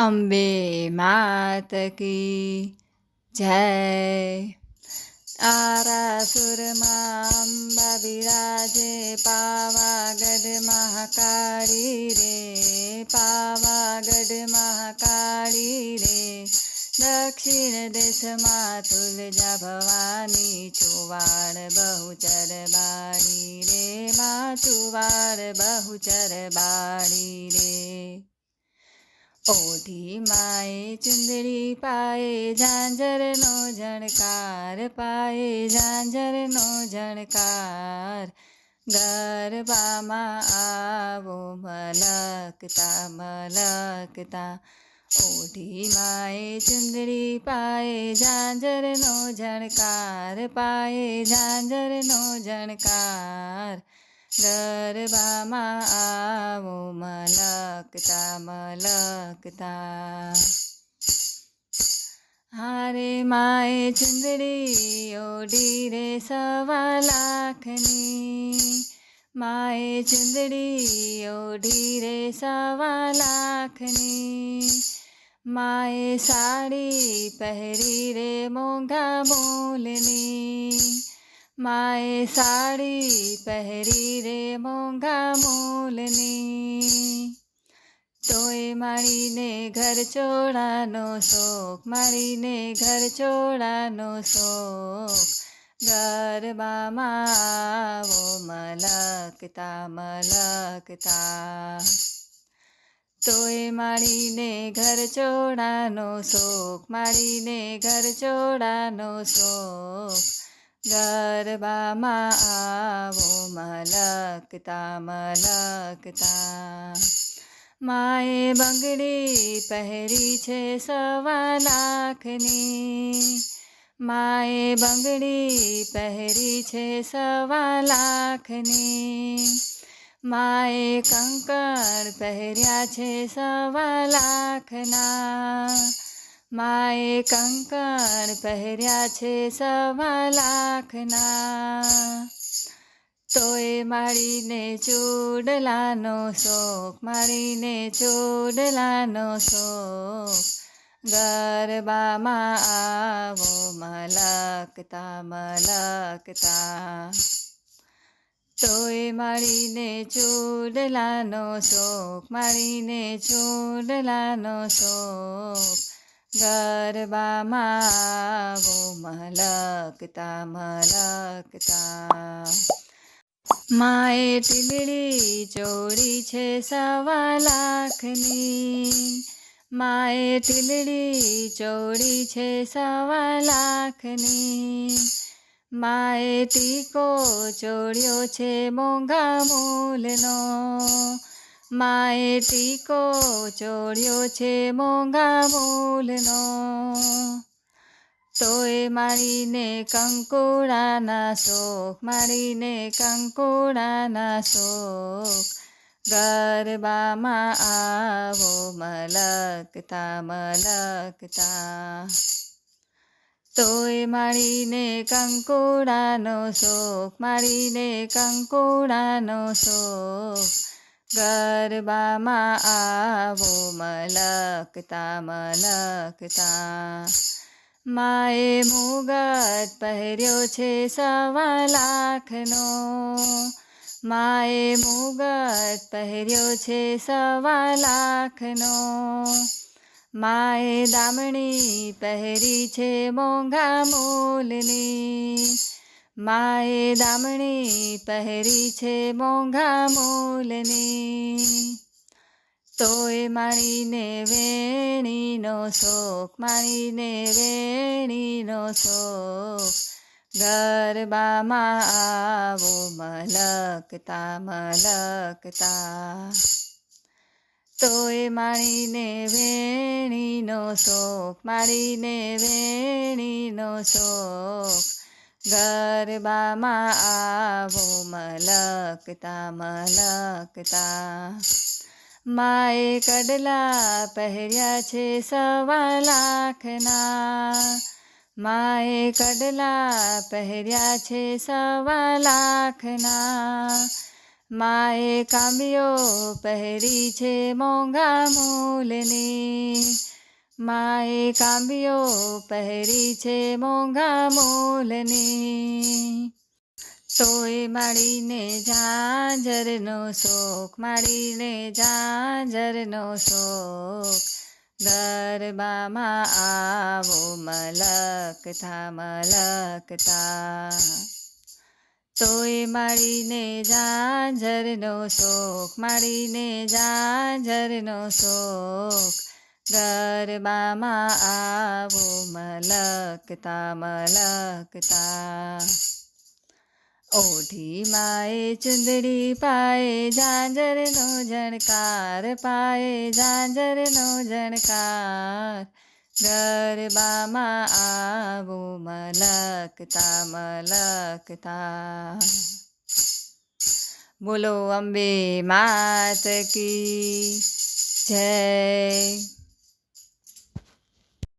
અંબે માત કી, જય. આરાસુરમાં અંબા બિરાજે, પાવાગઢ મહાકાળી રે. પાવાગઢ મહાકાળી રે. દક્ષિણ દેશમાં તુલજા ભવાની ચુવાડ બહુચર બાળી રે. માં ચુવાડ બહુચર બાળી રે. ઓઢી માએ ચુંદડી પાએ ઝાંઝરનો ઝણકાર પાએ ઝાંઝરનો ઝણકાર. ગરબામાં આવો મલકતા મલકતા. ઓઢી માએ ચુંદડી પાએ ઝાંઝરનો ઝણકાર પાએ ઝાંઝરનો ઝણકાર. ગરબામાં આવો મલકતા મલકતા હારે માએ ચુંદડી ઓઢી રે સવા લાખની માએ ચુંદડી ઓઢી રે સવા લાખની માએ સાડી પહેરી રે મોંઘા મૂલની માએ સાડી પહેરી રે મોંઘા મૂલની તોય મારીને ઘર ચોળાનો શોખ મારીને ઘર ચોળાનો શોખ ગરબામાં આવો મલકતા મલકતા તોય મારીને ઘર ચોળાનો શોખ મારીને ઘર ચોળાનો શોખ ગરબામાં આવો મલકતા મલકતા. માએ બંગડી પહેરી છે સવા લાખની. માએ બંગડી પહેરી છે સવા લાખની. માએ કંકણ પહેર્યા છે સવા લાખના. માએ કંકણ પહેર્યા છે સવા લાખના. તોય માળીને ચોડલાનો શોખ માળીને ચોડલાનો શોખ. ગરબામાં આવો મલકતા મલકતા. તોય માળીને ચોડલાનો શોખ માળીને ચોડલાનો શોખ. ગરબામાં આવો મલકતા મલકતા. માએ ટીલડી ચોરી છે સવા લાખની. માએ ટીલડી ચોરી છે સવા લાખની. માએ ટીકો ચોર્યો છે મોંઘા મૂલનો. માએ ટીકો ચોળ્યો છે મોંઘા મૂલનો તોય મારીને કંકુડાના શોખ મારીને કંકુડાના શોખ ગરબામાં આવો મલકતા મલકતા તોય મારીને કંકુડાનો શોખ મારીને કંકુડાનો શોખ ગરબામાં આવો, મલકતા મલકતા. માએ મુગત પહેર્યો છે સવા લાખનો. માએ મુગત પહેર્યો છે સવા લાખનો. માએ દામણી પહેરી છે મોંઘા મૂલની. માએ દામણી પહેરી છે મોંઘા મૂલની. તોય માણીને વેણીનો શોખ માણીને વેણીનો શોખ. ગરબામાં આવો મલકતા મલકતા. તોય માણીને વેણીનો શોખ માણીને વેણીનો શોખ. ગરબામાં આવો મલકતા મલકતા. માએ કડલા પહેર્યા છે સવા લાખના માએ કડલા પહેર્યા છે સવા લાખના માએ કાંબીઓ પહેરી છે મોંઘા મૂલની. માએ કાંબીઓ પહેરી છે મોંઘા મોલની. તોય માળીને ઝાંઝરનો શોખ, માળીને ઝાંઝરનો શોખ. ગરબામાં આવો મલકતા મલકતા. તોય માળીને ઝાંઝરનો શોખ, માળીને ઝાંઝરનો શોખ. ગરબામાં આવો મલકતા મલકતા. ઓઢી માએ ચુંદડી પાએ, ઝાંઝરનો ઝણકાર પાએ, ઝાંઝરનો ઝણકાર. ગરબામાં આવો મલકતા મલકતા. બોલો અંબે માત કી જય.